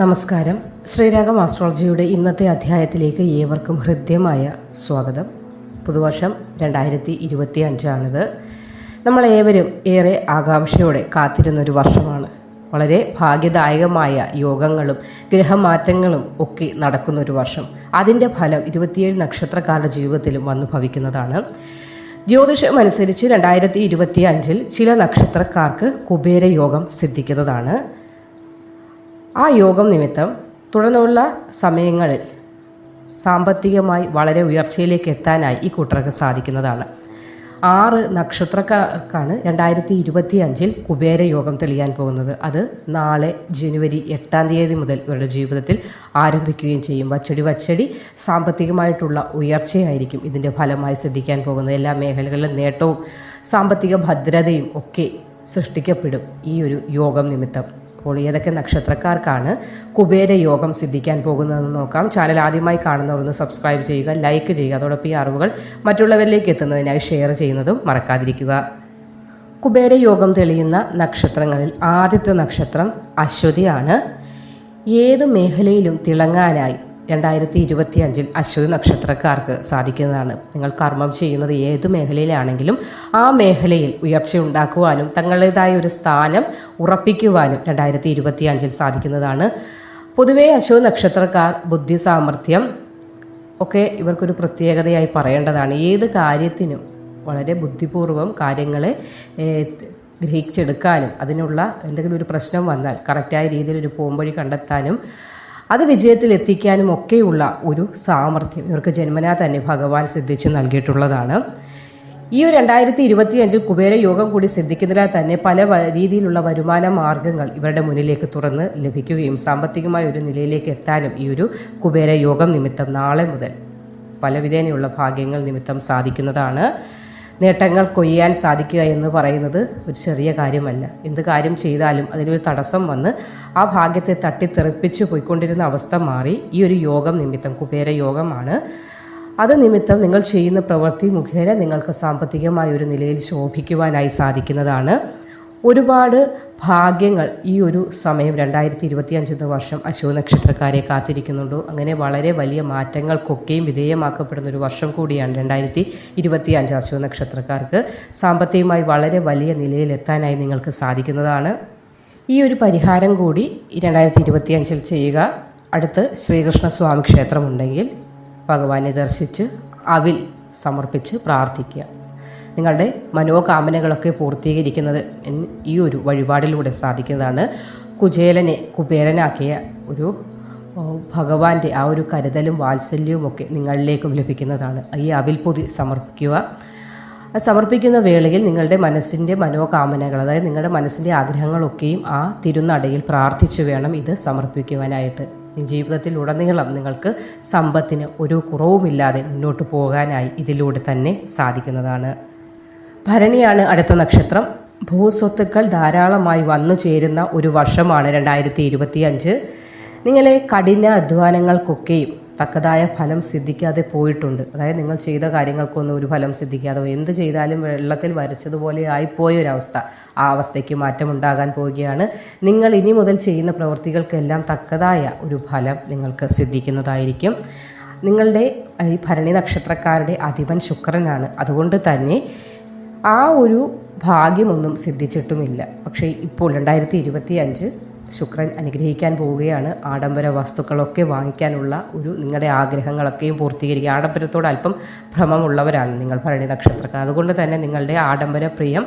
നമസ്കാരം. ശ്രീരാഗം ആസ്ട്രോളജിയുടെ ഇന്നത്തെ അധ്യായത്തിലേക്ക് ഏവർക്കും ഹൃദ്യമായ സ്വാഗതം. പുതുവർഷം രണ്ടായിരത്തി ഇരുപത്തി അഞ്ചാണിത് നമ്മളേവരും ഏറെ ആകാംക്ഷയോടെ കാത്തിരുന്നൊരു വർഷമാണ്. വളരെ ഭാഗ്യദായകമായ യോഗങ്ങളും ഗ്രഹമാറ്റങ്ങളും ഒക്കെ നടക്കുന്ന ഒരു വർഷം. അതിന്റെ ഫലം ഇരുപത്തിയേഴ് നക്ഷത്രക്കാരുടെ ജീവിതത്തിലും വന്നു ഭവിക്കുന്നതാണ്. ജ്യോതിഷമനുസരിച്ച് രണ്ടായിരത്തി ഇരുപത്തി അഞ്ചിൽ ചില നക്ഷത്രക്കാർക്ക് കുബേരയോഗം സിദ്ധിക്കുന്നതാണ്. ആ യോഗം നിമിത്തം തുടർന്നുള്ള സമയങ്ങളിൽ സാമ്പത്തികമായി വളരെ ഉയർച്ചയിലേക്ക് എത്താനായി ഈ കൂട്ടർക്ക് സാധിക്കുന്നതാണ്. ആറ് നക്ഷത്രക്കാർക്കാണ് രണ്ടായിരത്തി ഇരുപത്തി അഞ്ചിൽ കുബേര യോഗം തെളിയാൻ പോകുന്നത്. അത് നാളെ ജനുവരി എട്ടാം തീയതി മുതൽ ഇവരുടെ ജീവിതത്തിൽ ആരംഭിക്കുകയും ചെയ്യും. വച്ചടി വച്ചടി സാമ്പത്തികമായിട്ടുള്ള ഉയർച്ചയായിരിക്കും ഇതിന്റെ ഫലമായി സിദ്ധിക്കാൻ പോകുന്നത്. എല്ലാ മേഖലകളിലും നേട്ടവും സാമ്പത്തിക ഭദ്രതയും ഒക്കെ സൃഷ്ടിക്കപ്പെടും ഈ ഒരു യോഗം നിമിത്തം. അപ്പോൾ ഏതൊക്കെ നക്ഷത്രക്കാർക്കാണ് കുബേര യോഗം സിദ്ധിക്കാൻ പോകുന്നതെന്ന് നോക്കാം. ചാനൽ ആദ്യമായി കാണുന്നവർ ഒന്ന് സബ്സ്ക്രൈബ് ചെയ്യുക ലൈക്ക് ചെയ്യുക. അതോടൊപ്പം ഈ അറിവുകൾ മറ്റുള്ളവരിലേക്ക് എത്തുന്നതിനായി ഷെയർ ചെയ്യുന്നതും മറക്കാതിരിക്കുക. കുബേര യോഗം തെളിയുന്ന നക്ഷത്രങ്ങളിൽ ആദ്യത്തെ നക്ഷത്രം അശ്വതിയാണ്. ഏത് മേഖലയിലും തിളങ്ങാനായി രണ്ടായിരത്തി ഇരുപത്തി അഞ്ചിൽ അശ്വതി നക്ഷത്രക്കാർക്ക് സാധിക്കുന്നതാണ്. നിങ്ങൾ കർമ്മം ചെയ്യുന്നത് ഏത് മേഖലയിലാണെങ്കിലും ആ മേഖലയിൽ ഉയർച്ച ഉണ്ടാക്കുവാനും തങ്ങളുടേതായ ഒരു സ്ഥാനം ഉറപ്പിക്കുവാനും രണ്ടായിരത്തി ഇരുപത്തി അഞ്ചിൽ സാധിക്കുന്നതാണ്. പൊതുവേ അശ്വതി നക്ഷത്രക്കാർ ബുദ്ധി സാമർഥ്യം ഒക്കെ ഇവർക്കൊരു പ്രത്യേകതയായി പറയേണ്ടതാണ്. ഏത് കാര്യത്തിനും വളരെ ബുദ്ധിപൂർവം കാര്യങ്ങളെ ഗ്രഹിച്ചെടുക്കാനും അതിനുള്ള എന്തെങ്കിലും ഒരു പ്രശ്നം വന്നാൽ കറക്റ്റായ രീതിയിൽ ഒരു പോംവഴി കണ്ടെത്താനും അത് വിജയത്തിൽ എത്തിക്കാനും ഒക്കെയുള്ള ഒരു സാമർഥ്യം ഇവർക്ക് ജന്മനാ തന്നെ ഭഗവാൻ സിദ്ധിച്ചു നൽകിയിട്ടുള്ളതാണ്. ഈ ഒരു രണ്ടായിരത്തി ഇരുപത്തി അഞ്ചിൽ കുബേര യോഗം കൂടി സിദ്ധിക്കുന്നതിനാൽ തന്നെ പല രീതിയിലുള്ള വരുമാന മാർഗങ്ങൾ ഇവരുടെ മുന്നിലേക്ക് തുറന്ന് ലഭിക്കുകയും സാമ്പത്തികമായ ഒരു നിലയിലേക്ക് എത്താനും ഈ ഒരു കുബേര യോഗം നിമിത്തം നാളെ മുതൽ പലവിധേനയുള്ള ഭാഗ്യങ്ങൾ നിമിത്തം സാധിക്കുന്നതാണ്. നേട്ടങ്ങൾ കൊയ്യാൻ സാധിക്കുക എന്ന് പറയുന്നത് ഒരു ചെറിയ കാര്യമല്ല. എന്ത് കാര്യം ചെയ്താലും അതിനൊരു തടസ്സം വന്ന് ആ ഭാഗ്യത്തെ തട്ടിത്തെറിപ്പിച്ച് പോയിക്കൊണ്ടിരുന്ന അവസ്ഥ മാറി. ഈ ഒരു യോഗം നിമിത്തം കുബേര യോഗമാണ്. അത് നിമിത്തം നിങ്ങൾ ചെയ്യുന്ന പ്രവൃത്തി മുഖേന നിങ്ങൾക്ക് സാമ്പത്തികമായ ഒരു നിലയിൽ ശോഭിക്കുവാനായി സാധിക്കുന്നതാണ്. ഒരുപാട് ഭാഗ്യങ്ങൾ ഈ ഒരു സമയം രണ്ടായിരത്തി ഇരുപത്തി അഞ്ചെന്ന വർഷം അശോ നക്ഷത്രക്കാരെ കാത്തിരിക്കുന്നുണ്ട്. അങ്ങനെ വളരെ വലിയ മാറ്റങ്ങൾക്കൊക്കെയും വിധേയമാക്കപ്പെടുന്ന ഒരു വർഷം കൂടിയാണ് രണ്ടായിരത്തി ഇരുപത്തി അഞ്ച് നക്ഷത്രക്കാർക്ക്. സാമ്പത്തികമായി വളരെ വലിയ നിലയിലെത്താനായി നിങ്ങൾക്ക് സാധിക്കുന്നതാണ്. ഈ ഒരു പരിഹാരം കൂടി രണ്ടായിരത്തി ഇരുപത്തി അഞ്ചിൽ ചെയ്യുക. അടുത്ത് ശ്രീകൃഷ്ണസ്വാമി ക്ഷേത്രമുണ്ടെങ്കിൽ ഭഗവാനെ ദർശിച്ച് അവിൽ സമർപ്പിച്ച് പ്രാർത്ഥിക്കുക. നിങ്ങളുടെ മനോകാമനകളൊക്കെ പൂർത്തീകരിക്കുന്നത് ഈ ഒരു വഴിപാടിലൂടെ സാധിക്കുന്നതാണ്. കുചേലനെ കുബേരനാക്കിയ ഒരു ഭഗവാന്റെ ആ ഒരു കരുതലും വാത്സല്യവും ഒക്കെ നിങ്ങളിലേക്കും ലഭിക്കുന്നതാണ്. ഈ അവിൽപൊതി സമർപ്പിക്കുക. സമർപ്പിക്കുന്ന വേളയിൽ നിങ്ങളുടെ മനസ്സിന്റെ മനോകാമനകൾ അതായത് നിങ്ങളുടെ മനസ്സിന്റെ ആഗ്രഹങ്ങളൊക്കെയും ആ തിരുനടയിൽ പ്രാർത്ഥിച്ചു വേണം ഇത് സമർപ്പിക്കുവാനായിട്ട്. ജീവിതത്തിൽ ഉടനീളം നിങ്ങൾക്ക് സമ്പത്തിന് ഒരു കുറവുമില്ലാതെ മുന്നോട്ട് പോകാനായി ഇതിലൂടെ തന്നെ സാധിക്കുന്നതാണ്. ഭരണിയാണ് അടുത്ത നക്ഷത്രം. ഭൂസ്വത്തുക്കൾ ധാരാളമായി വന്നു ചേരുന്ന ഒരു വർഷമാണ് രണ്ടായിരത്തി ഇരുപത്തി അഞ്ച് നിങ്ങളെ കഠിന അധ്വാനങ്ങൾക്കൊക്കെയും തക്കതായ ഫലം സിദ്ധിക്കാതെ പോയിട്ടുണ്ട്. അതായത് നിങ്ങൾ ചെയ്ത കാര്യങ്ങൾക്കൊന്നും ഒരു ഫലം സിദ്ധിക്കാതെ. എന്ത് ചെയ്താലും വെള്ളത്തിൽ വരച്ചതുപോലെ ആയിപ്പോയ ഒരവസ്ഥ ആ അവസ്ഥയ്ക്ക് മാറ്റമുണ്ടാകാൻ പോവുകയാണ്. നിങ്ങൾ ഇനി മുതൽ ചെയ്യുന്ന പ്രവൃത്തികൾക്കെല്ലാം തക്കതായ ഒരു ഫലം നിങ്ങൾക്ക് സിദ്ധിക്കുന്നതായിരിക്കും. നിങ്ങളുടെ ഈ ഭരണി നക്ഷത്രക്കാരുടെ അധിപൻ ശുക്രനാണ്. അതുകൊണ്ട് തന്നെ ആ ഒരു ഭാഗ്യമൊന്നും സിദ്ധിച്ചിട്ടുമില്ല. പക്ഷേ ഇപ്പോൾ രണ്ടായിരത്തി ഇരുപത്തി അഞ്ച് ശുക്രൻ അനുഗ്രഹിക്കാൻ പോവുകയാണ്. ആഡംബര വസ്തുക്കളൊക്കെ വാങ്ങിക്കാനുള്ള ഒരു നിങ്ങളുടെ ആഗ്രഹങ്ങളൊക്കെയും പൂർത്തീകരിക്കുക. ആഡംബരത്തോട് അല്പം ഭ്രമമുള്ളവരാണ് നിങ്ങൾ ഭരണി നക്ഷത്രക്കാർ. അതുകൊണ്ട് തന്നെ നിങ്ങളുടെ ആഡംബര പ്രിയം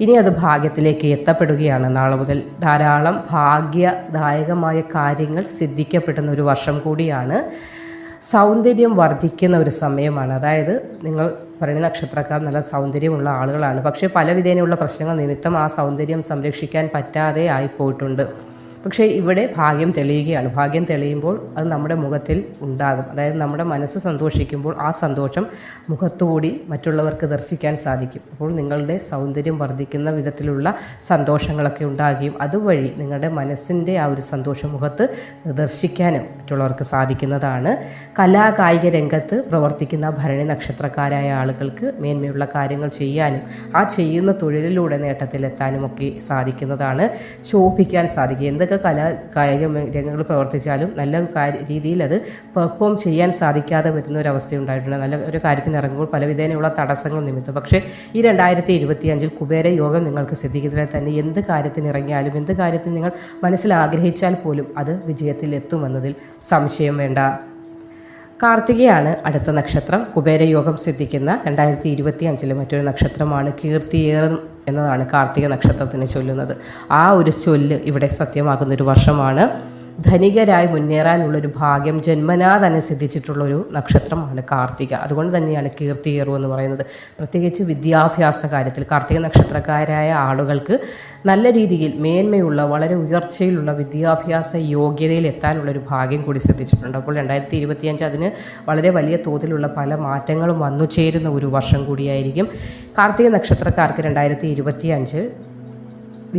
ഇനി അത് ഭാഗ്യത്തിലേക്ക് എത്തപ്പെടുകയാണ്. നാളെ മുതൽ ധാരാളം ഭാഗ്യദായകമായ കാര്യങ്ങൾ സിദ്ധിക്കപ്പെടുന്ന ഒരു വർഷം കൂടിയാണ്. സൗന്ദര്യം വർദ്ധിക്കുന്ന ഒരു സമയമാണ്. അതായത് നിങ്ങൾ ഭരണി നക്ഷത്രക്കാർ നല്ല സൗന്ദര്യമുള്ള ആളുകളാണ്. പക്ഷേ പല വിധേനയുള്ള പ്രശ്നങ്ങൾ നിമിത്തം ആ സൗന്ദര്യം സംരക്ഷിക്കാൻ പറ്റാതെ ആയിപ്പോയിട്ടുണ്ട്. പക്ഷേ ഇവിടെ ഭാഗ്യം തെളിയുകയാണ്. ഭാഗ്യം തെളിയുമ്പോൾ അത് നമ്മുടെ മുഖത്തിൽ ഉണ്ടാകും. അതായത് നമ്മുടെ മനസ്സ് സന്തോഷിക്കുമ്പോൾ ആ സന്തോഷം മുഖത്തുകൂടി മറ്റുള്ളവർക്ക് ദർശിക്കാൻ സാധിക്കും. അപ്പോൾ നിങ്ങളുടെ സൗന്ദര്യം വർദ്ധിക്കുന്ന വിധത്തിലുള്ള സന്തോഷങ്ങളൊക്കെ ഉണ്ടാകുകയും അതുവഴി നിങ്ങളുടെ മനസ്സിന്റെ ആ ഒരു സന്തോഷം മുഖത്ത് ദർശിക്കാനും മറ്റുള്ളവർക്ക് സാധിക്കുന്നതാണ്. കലാകായിക രംഗത്ത് പ്രവർത്തിക്കുന്ന ഭരണി നക്ഷത്രക്കാരായ ആളുകൾക്ക് മേന്മയുള്ള കാര്യങ്ങൾ ചെയ്യാനും ആ ചെയ്യുന്ന തൊഴിലിലൂടെ നേട്ടത്തിലെത്താനും ഒക്കെ സാധിക്കുന്നതാണ്. ശോഭിക്കാൻ സാധിക്കും. എന്തൊക്കെ ഏതൊക്കെ കലാ കായിക രംഗങ്ങൾ പ്രവർത്തിച്ചാലും നല്ല രീതിയിൽ അത് പെർഫോം ചെയ്യാൻ സാധിക്കാതെ വരുന്ന ഒരു അവസ്ഥ ഉണ്ടായിട്ടുണ്ട്. നല്ല ഒരു കാര്യത്തിന് ഇറങ്ങുമ്പോൾ പലവിധേനയുള്ള തടസ്സങ്ങൾ നിമിത്തം. പക്ഷേ ഈ രണ്ടായിരത്തി ഇരുപത്തി അഞ്ചിൽ കുബേര യോഗം നിങ്ങൾക്ക് സിദ്ധിക്കുന്നതിൽ തന്നെ എന്ത് കാര്യത്തിന് ഇറങ്ങിയാലും എന്ത് കാര്യത്തിന് നിങ്ങൾ മനസ്സിൽ ആഗ്രഹിച്ചാൽ പോലും അത് വിജയത്തിൽ എത്തുമെന്നതിൽ സംശയം വേണ്ട. കാർത്തികയാണ് അടുത്ത നക്ഷത്രം. കുബേരയോഗം സിദ്ധിക്കുന്ന രണ്ടായിരത്തി ഇരുപത്തി അഞ്ചിലെ മറ്റൊരു നക്ഷത്രമാണ് കീർത്തിയേറും എന്നതാണ് കാർത്തിക നക്ഷത്രത്തിന് ചൊല്ലുന്നത്. ആ ഒരു ചൊല്ല് ഇവിടെ സത്യമാകുന്ന ഒരു വർഷമാണ്. ധനികരായി മുന്നേറാനുള്ളൊരു ഭാഗ്യം ജന്മനാ തന്നെ സിദ്ധിച്ചിട്ടുള്ളൊരു നക്ഷത്രമാണ് കാർത്തിക. അതുകൊണ്ട് തന്നെയാണ് കീർത്തിയേറു എന്ന് പറയുന്നത്. പ്രത്യേകിച്ച് വിദ്യാഭ്യാസ കാര്യത്തിൽ കാർത്തിക നക്ഷത്രക്കാരായ ആളുകൾക്ക് നല്ല രീതിയിൽ മേന്മയുള്ള വളരെ ഉയർച്ചയിലുള്ള വിദ്യാഭ്യാസ യോഗ്യതയിൽ എത്താനുള്ളൊരു ഭാഗ്യം കൂടി സിദ്ധിച്ചിട്ടുണ്ട് അപ്പോൾ രണ്ടായിരത്തി ഇരുപത്തിയഞ്ച് അതിന് വളരെ വലിയ തോതിലുള്ള പല മാറ്റങ്ങളും വന്നു ചേരുന്ന ഒരു വർഷം കൂടിയായിരിക്കും കാർത്തിക നക്ഷത്രക്കാർക്ക് രണ്ടായിരത്തി ഇരുപത്തി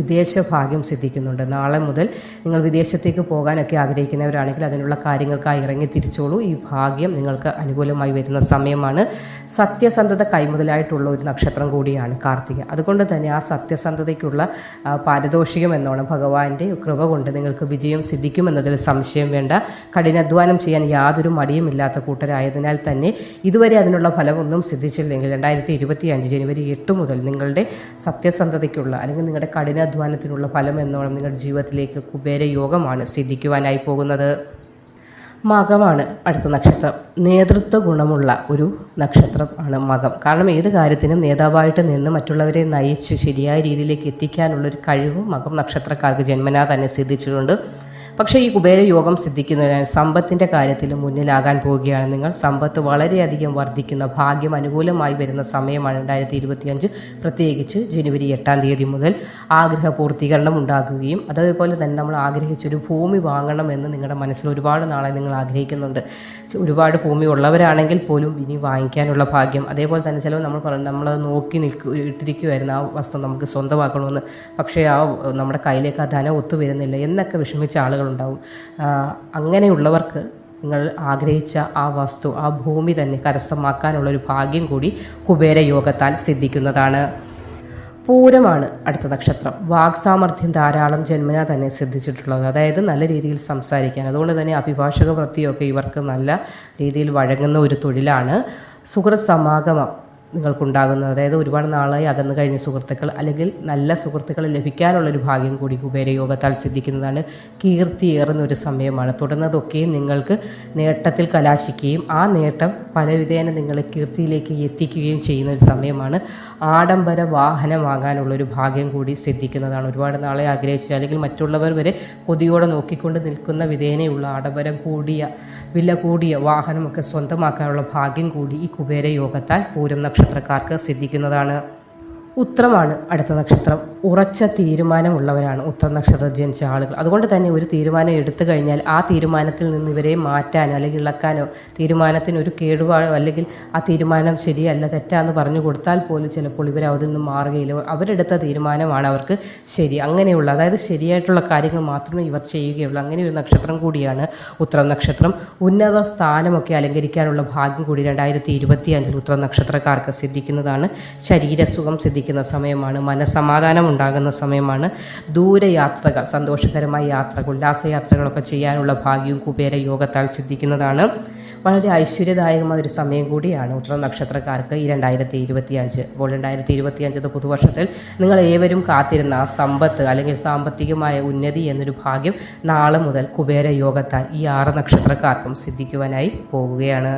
വിദേശ ഭാഗ്യം സിദ്ധിക്കുന്നുണ്ട്. നാളെ മുതൽ നിങ്ങൾ വിദേശത്തേക്ക് പോകാനൊക്കെ ആഗ്രഹിക്കുന്നവരാണെങ്കിൽ അതിനുള്ള കാര്യങ്ങൾക്കായി ഇറങ്ങി തിരിച്ചോളൂ. ഈ ഭാഗ്യം നിങ്ങൾക്ക് അനുകൂലമായി വരുന്ന സമയമാണ്. സത്യസന്ധത കൈമുതലായിട്ടുള്ള ഒരു നക്ഷത്രം കൂടിയാണ് കാർത്തിക. അതുകൊണ്ട് തന്നെ ആ സത്യസന്ധതയ്ക്കുള്ള പാരിതോഷികം എന്നോണം ഭഗവാന്റെ കൃപ കൊണ്ട് നിങ്ങൾക്ക് വിജയം സിദ്ധിക്കുമെന്നതിൽ സംശയം വേണ്ട. കഠിനാധ്വാനം ചെയ്യാൻ യാതൊരു മടിയുമില്ലാത്ത കൂട്ടരായതിനാൽ തന്നെ ഇതുവരെ അതിനുള്ള ഫലമൊന്നും സിദ്ധിച്ചില്ലെങ്കിൽ രണ്ടായിരത്തി ഇരുപത്തി അഞ്ച് ജനുവരി എട്ട് മുതൽ നിങ്ങളുടെ സത്യസന്ധതയ്ക്കുള്ള അല്ലെങ്കിൽ നിങ്ങളുടെ കഠിനാധ്വാനത്തിനുള്ള ഫലം എന്നോണം നിങ്ങളുടെ ജീവിതത്തിലേക്ക് കുബേര യോഗമാണ് സിദ്ധിക്കുവാനായി പോകുന്നത്. മകമാണ് അടുത്ത നക്ഷത്രം. നേതൃത്വ ഗുണമുള്ള ഒരു നക്ഷത്രം ആണ് മകം. കാരണം ഏത് കാര്യത്തിനും നേതാവായിട്ട് നിന്ന് മറ്റുള്ളവരെ നയിച്ച് ശരിയായ രീതിയിലേക്ക് എത്തിക്കാനുള്ളൊരു കഴിവ് മകം നക്ഷത്രക്കാർക്ക് ജന്മനാ തന്നെ സിദ്ധിച്ചിട്ടുണ്ട്. പക്ഷേ ഈ കുബേരയോഗം സിദ്ധിക്കുന്നതിനാൽ സമ്പത്തിന്റെ കാര്യത്തിൽ മുന്നിലാകാൻ പോവുകയാണ് നിങ്ങൾ സമ്പത്ത് വളരെയധികം വർദ്ധിക്കുന്ന ഭാഗ്യം അനുകൂലമായി വരുന്ന സമയമാണ് രണ്ടായിരത്തി ഇരുപത്തിയഞ്ച് പ്രത്യേകിച്ച് ജനുവരി എട്ടാം തീയതി മുതൽ ആഗ്രഹ പൂർത്തീകരണം ഉണ്ടാകുകയും അതേപോലെ തന്നെ നമ്മൾ ആഗ്രഹിച്ചൊരു ഭൂമി വാങ്ങണമെന്ന് നിങ്ങളുടെ മനസ്സിൽ ഒരുപാട് നാളെ നിങ്ങൾ ആഗ്രഹിക്കുന്നുണ്ട്. ഒരുപാട് ഭൂമി ഉള്ളവരാണെങ്കിൽ പോലും ഇനി വാങ്ങിക്കാനുള്ള ഭാഗ്യം. അതേപോലെ തന്നെ ചിലവ് നമ്മൾ പറഞ്ഞു നമ്മളത് നോക്കി നിൽക്കു ഇട്ടിരിക്കുമായിരുന്നു ആ വസ്തു നമുക്ക് സ്വന്തമാക്കണമെന്ന്. പക്ഷേ ആ നമ്മുടെ കയ്യിലേക്ക് ആ ധനം ഒത്തുവരുന്നില്ല എന്നൊക്കെ വിഷമിച്ച ആളുകളുണ്ടാവും ആ, അങ്ങനെയുള്ളവർക്ക് നിങ്ങൾ ആഗ്രഹിച്ച ആ വസ്തു ആ ഭൂമി തന്നെ കരസ്ഥമാക്കാനുള്ള ഒരു ഭാഗ്യം കൂടി കുബേര യോഗത്താൽ സിദ്ധിക്കുന്നതാണ്. പൂരമാണ് അടുത്ത നക്ഷത്രം. വാക്സാമർഥ്യം ധാരാളം ജന്മനാ തന്നെ സിദ്ധിച്ചിട്ടുള്ളത്. അതായത് നല്ല രീതിയിൽ സംസാരിക്കാൻ അതുകൊണ്ട് തന്നെ അഭിഭാഷക വൃത്തിയൊക്കെ ഇവർക്ക് നല്ല രീതിയിൽ വഴങ്ങുന്ന ഒരു തൊഴിലാണ്. സുഹൃത് സമാഗമം. നിങ്ങൾക്കുണ്ടാകുന്നത്. അതായത് ഒരുപാട് നാളായി അകന്നു കഴിഞ്ഞ സുഹൃത്തുക്കൾ അല്ലെങ്കിൽ നല്ല സുഹൃത്തുക്കൾ ലഭിക്കാനുള്ളൊരു ഭാഗ്യം കൂടി കുബേരയോഗത്താൽ സിദ്ധിക്കുന്നതാണ്. കീർത്തിയേറുന്ന ഒരു സമയമാണ്. തുടർന്നതൊക്കെയും നിങ്ങൾക്ക് നേട്ടത്തിൽ കലാശിക്കുകയും ആ നേട്ടം പലവിധേന നിങ്ങളെ കീർത്തിയിലേക്ക് എത്തിക്കുകയും ചെയ്യുന്ന ഒരു സമയമാണ്. ആഡംബര വാഹനം വാങ്ങാനുള്ളൊരു ഭാഗ്യം കൂടി സിദ്ധിക്കുന്നതാണ്. ഒരുപാട് നാളെ ആഗ്രഹിച്ചു അല്ലെങ്കിൽ മറ്റുള്ളവർ വരെ കൊതിയോടെ നോക്കിക്കൊണ്ട് നിൽക്കുന്ന വിധേനയുള്ള ആഡംബരം കൂടിയ വില കൂടിയ വാഹനമൊക്കെ സ്വന്തമാക്കാനുള്ള ഭാഗ്യം കൂടി ഈ കുബേര യോഗത്താൽ പൂരം നക്ഷത്രക്കാർക്ക് സിദ്ധിക്കുന്നതാണ്. ഉത്രമാണ് അടുത്ത നക്ഷത്രം. ഉറച്ച തീരുമാനമുള്ളവരാണ് ഉത്ര നക്ഷത്രം ജനിച്ച ആളുകൾ. അതുകൊണ്ട് തന്നെ ഒരു തീരുമാനം എടുത്തു കഴിഞ്ഞാൽ ആ തീരുമാനത്തിൽ നിന്ന് ഇവരെ മാറ്റാനോ അല്ലെങ്കിൽ ഇളക്കാനോ തീരുമാനത്തിന് ഒരു കേടുപാടോ അല്ലെങ്കിൽ ആ തീരുമാനം ശരിയല്ല തെറ്റാന്ന് പറഞ്ഞു കൊടുത്താൽ പോലും ചിലപ്പോൾ ഇവർ അതിൽ നിന്ന് മാറുകയില്ല. അവരെടുത്ത തീരുമാനമാണ് അവർക്ക് ശരി. അങ്ങനെയുള്ള അതായത് ശരിയായിട്ടുള്ള കാര്യങ്ങൾ മാത്രമേ ഇവർ ചെയ്യുകയുള്ളൂ. അങ്ങനെ ഒരു നക്ഷത്രം കൂടിയാണ് ഉത്തര നക്ഷത്രം. ഉന്നത സ്ഥാനമൊക്കെ അലങ്കരിക്കാനുള്ള ഭാഗ്യം കൂടി രണ്ടായിരത്തി ഇരുപത്തി അഞ്ചിൽ ഉത്തര നക്ഷത്രക്കാർക്ക് സിദ്ധിക്കുന്നതാണ്. ശരീരസുഖം സിദ്ധിക്കുന്ന സമയമാണ് മനസ്സമാധാനം ഉണ്ടാകുന്ന സമയമാണ് ദൂരയാത്രകൾ സന്തോഷകരമായ യാത്രകൾ ഉല്ലാസയാത്രകളൊക്കെ ചെയ്യാനുള്ള ഭാഗ്യവും കുബേര യോഗത്താൽ സിദ്ധിക്കുന്നതാണ്. വളരെ ഐശ്വര്യദായകമായ ഒരു സമയം കൂടിയാണ് ഉത്തര നക്ഷത്രക്കാർക്ക് ഈ രണ്ടായിരത്തി ഇരുപത്തി അഞ്ച് അപ്പോൾ രണ്ടായിരത്തി ഇരുപത്തി അഞ്ച് പുതുവർഷത്തിൽ നിങ്ങൾ ഏവരും കാത്തിരുന്ന ആ സമ്പത്ത് അല്ലെങ്കിൽ സാമ്പത്തികമായ ഉന്നതി എന്നൊരു ഭാഗ്യം നാളെ മുതൽ കുബേര യോഗത്താൽ ഈ ആറ് നക്ഷത്രക്കാർക്കും സിദ്ധിക്കുവാനായി പോവുകയാണ്.